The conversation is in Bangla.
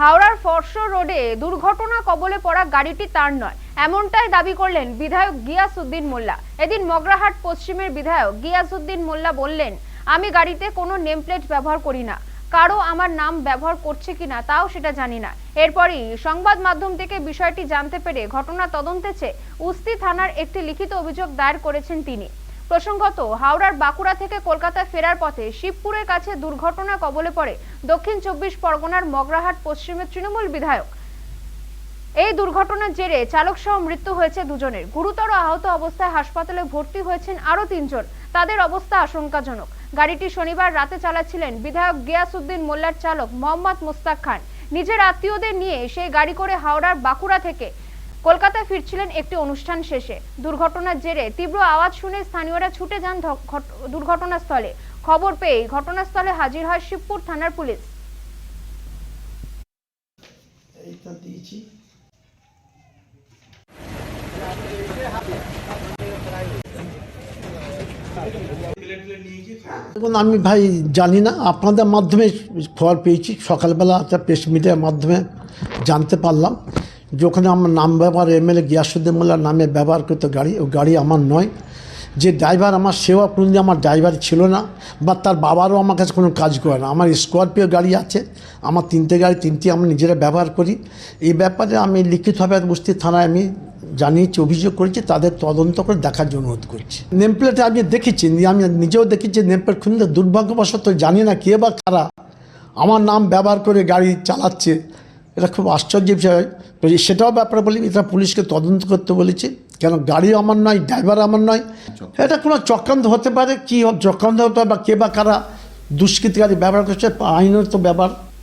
হাওড়ার ফর্শ রোডে দুর্ঘটনা কবলে পড়া গাড়িটি তার নয়। এমনটাই দাবি করলেন বিধায়ক গিয়াসউদ্দিন মোল্লা। এদিন মগরাহাট পশ্চিমের বিধায়ক গিয়াসউদ্দিন মোল্লা বললেন, আমি গাড়িতে কোনো নেম প্লেট ব্যবহার করি না। কারও আমার নাম ব্যবহার করছে কিনা তাও সেটা জানি না। এরপরই সংবাদ মাধ্যম থেকে বিষয়টি জানতে পেরে ঘটনা তদন্তে চেয়ে উস্তি থানার একটি লিখিত অভিযোগ দায়ের করেছেন তিনি। প্রসঙ্গত, হাওড়ার বাঁকুড়া থেকে কলকাতা ফেরার পথে শিবপুরের কাছে দুর্ঘটনা কবলে পড়ে দক্ষিণ চব্বিশ পরগনার মগরাহাট, পশ্চিমের তৃণমূল বিধায়ক। এই দুর্ঘটনার জেরে চালক সহ মৃত্যু হয়েছে দুজনের। গুরুতর আহত অবস্থায় হাসপাতালে ভর্তি হয়েছেন আরও তিনজন। তাদের অবস্থা আশঙ্কাজনক। গাড়িটি শনিবার রাতে চালাচ্ছিলেন বিধায়ক গিয়াসউদ্দিন মোল্লার চালক মোহাম্মদ মুস্তাক খান। নিজের আত্মীয়দের নিয়ে সেই গাড়ি করে হাওড়ার বাঁকুড়া থেকে কলকাতায় ফিরছিলেন একটি অনুষ্ঠান শেষে। দুর্ঘটনার জেরে তীব্র আওয়াজ শুনে স্থানীয়রা ছুটে যান দুর্ঘটনাস্থলে। খবর পেয়ে ঘটনাস্থলে হাজির হয় শিবপুর থানার পুলিশ। এইটা এখন আমি ভাই জানি না আপনাদের মাধ্যমে খবর পেয়েছি। সকালবেলা একটা প্রেস মিডিয়ার মাধ্যমে জানতে পারলাম। যে ওখানে আমার নাম ব্যবহার এম এমএলএ গিয়াসুদ্দিন মোল্লার নামে ব্যবহার করতো গাড়ি, ও গাড়ি আমার নয়। যে ড্রাইভার আমার সেবা কোনদিন আমার ড্রাইভার ছিল না, বা তার বাবারও আমার কাছে কোনো কাজ করে না। আমার স্করপিও গাড়ি আছে, আমার তিনটে গাড়ি, তিনটি আমি নিজেরা ব্যবহার করি। এই ব্যাপারে আমি লিখিতভাবে বস্তি থানায় আমি জানিয়েছি, অভিযোগ করেছি, তাদের তদন্ত করে দেখার জন্য অনুরোধ করছি। নেম প্লেটে আমি দেখেছি, আমি নিজেও দেখেছি নেম প্লেট খুললে দুর্ভাগ্যবশত জানি না কে বা কারা আমার নাম ব্যবহার করে গাড়ি চালাচ্ছে। এটা খুব আশ্চর্য বিষয়। সেটাও ব্যাপারে বলি, এটা পুলিশকে তদন্ত করতে বলেছি। কেন, গাড়ি আমার নয়, ড্রাইভার আমার নয়। এটা কোনো চক্রান্ত হতে পারে, কী চক্রান্ত হতে পারে বা কে বা কারা দুষ্কৃতিকারী ব্যবহার করছে আইনের তো ব্যবহার